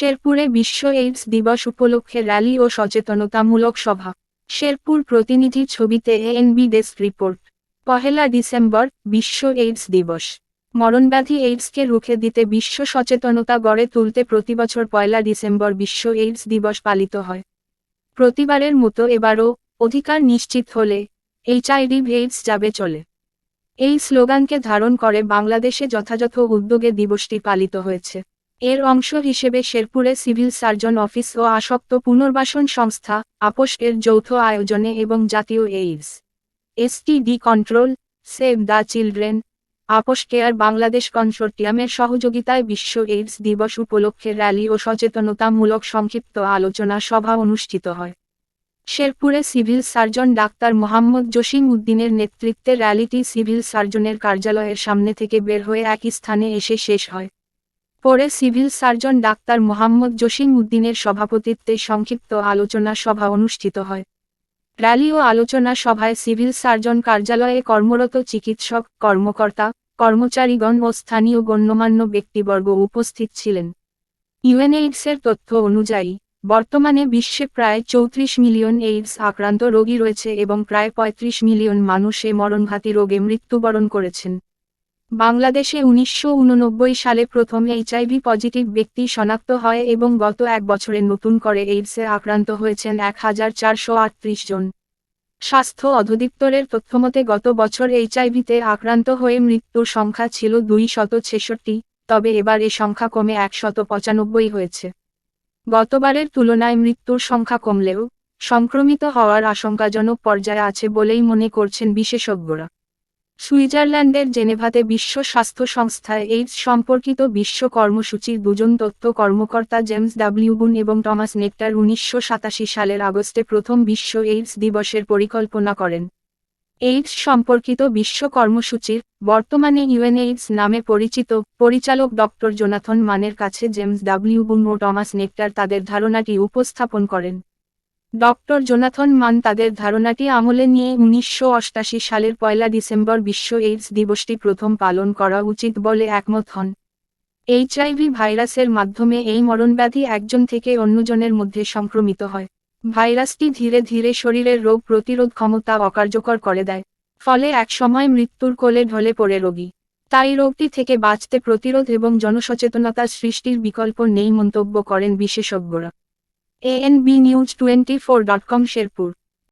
শেরপুরে বিশ্ব এইডস দিবস উপলক্ষে র্যালি ও সচেতনতামূলক সভা। শেরপুর প্রতিনিধি ছবিতে এএনবি ডেস্ক রিপোর্ট পহেলা ডিসেম্বর, বিশ্ব এইডস দিবস। মরণব্যাধি এইডসকে রুখে দিতে বিশ্ব সচেতনতা গড়ে তুলতে প্রতিবছর পয়লা ডিসেম্বর বিশ্ব এইডস দিবস পালিত হয়। প্রতিবারের মতো এবারও অধিকার নিশ্চিত হলে এইচআইভি এইডস যাবে চলে। এই স্লোগানকে ধারণ করে বাংলাদেশে যথাযথ উদ্যোগে দিবসটি পালিত হয়েছে। এর অংশ হিসেবে শেরপুরে সিভিল সার্জন অফিস ও আসক্ত পুনর্বাসন সংস্থা, আপোষ এর যৌথ আয়োজনে এবং জাতীয় AIDS, STD control, save the children, আপোষ কেয়ার বাংলাদেশ কনসোর্টিয়ামের সহযোগিতায় বিশ্ব এইডস দিবস উপলক্ষে র্যালি ও সচেতনতামূলক সংক্ষিপ্ত আলোচনা সভা অনুষ্ঠিত হয়। শেরপুরে civil surgeon doctor Mohammad Jasim উদ্দিনের নেতৃত্বে র্যালিটি সিভিল সার্জনের কার্যালয়ের সামনে থেকে বের হয়ে একই স্থানে এসে শেষ হয়। পরে civil surgeon doctor Mohammad Jasim উদ্দিনের সভাপতিত্বে সংক্ষিপ্ত আলোচনা সভা অনুষ্ঠিত হয়। র্যালি ও আলোচনা সভায় সিভিল সার্জন কার্যালয়ে কর্মরত চিকিৎসক, কর্মকর্তা, কর্মচারীগণ ও স্থানীয় গণ্যমান্য ব্যক্তিবর্গ উপস্থিত ছিলেন। ইউএনএইডসের তথ্য অনুযায়ী, বর্তমানে বিশ্বে প্রায় চৌত্রিশ মিলিয়ন এইডস আক্রান্ত রোগী রয়েছে এবং প্রায় ৩৫ মিলিয়ন মানুষ মরণঘাতী রোগে মৃত্যুবরণ করেছেন। বাংলাদেশে উনিশশো উননব্বই সালে প্রথম এইচআইভি পজিটিভ ব্যক্তি শনাক্ত হয় এবং গত এক বছরে নতুন করে এইডসে আক্রান্ত হয়েছেন এক হাজার চারশো আটত্রিশ জন। স্বাস্থ্য অধিদপ্তরের তথ্যমতে গত বছর এইচআইভিতে আক্রান্ত হয়ে মৃত্যুর সংখ্যা ছিল দুই শত ছেষট্টি, তবে এবার এ সংখ্যা কমে একশত পঁচানব্বই হয়েছে। গতবারের তুলনায় মৃত্যুর সংখ্যা কমলেও সংক্রমিত হওয়ার আশঙ্কাজনক পর্যায়ে আছে বলেই মনে করছেন বিশেষজ্ঞরা। সুইজারল্যান্ডের জেনেভাতে বিশ্ব স্বাস্থ্য সংস্থায় এইডস সম্পর্কিত বিশ্ব কর্মসূচির দুজন তথ্য কর্মকর্তা জেমস ডাব্লিউ বুন এবং টমাস নেকটার উনিশশো সালের আগস্টে প্রথম বিশ্ব এইডস দিবসের পরিকল্পনা করেন। এইডস সম্পর্কিত বিশ্ব কর্মসূচির বর্তমানে ইউএনএইডস নামে পরিচিত পরিচালক ডক্টর জোনাথন মানের কাছে জেমস ডাব্লিউ বুন ও টমাস নেকটার তাদের ধারণাটি উপস্থাপন করেন। ডক্টর জোনাথন মান তাদের ধারণাটি আমলে নিয়ে উনিশশো সালের পয়লা ডিসেম্বর বিশ্ব এইডস দিবসটি প্রথম পালন করা উচিত বলে একমত হন। এইচআইভি ভাইরাসের মাধ্যমে এই মরণব্যাধি একজন থেকে অন্যজনের মধ্যে সংক্রমিত হয়। ভাইরাসটি ধীরে ধীরে শরীরের রোগ প্রতিরোধ ক্ষমতা অকার্যকর করে দেয়, ফলে একসময় মৃত্যুর কোলে ঢলে পড়ে রোগী। তাই রোগটি থেকে বাঁচতে প্রতিরোধ এবং জনসচেতনতা সৃষ্টির বিকল্প নেই মন্তব্য করেন বিশেষজ্ঞরা। ANB news twenty four dot com Sherpur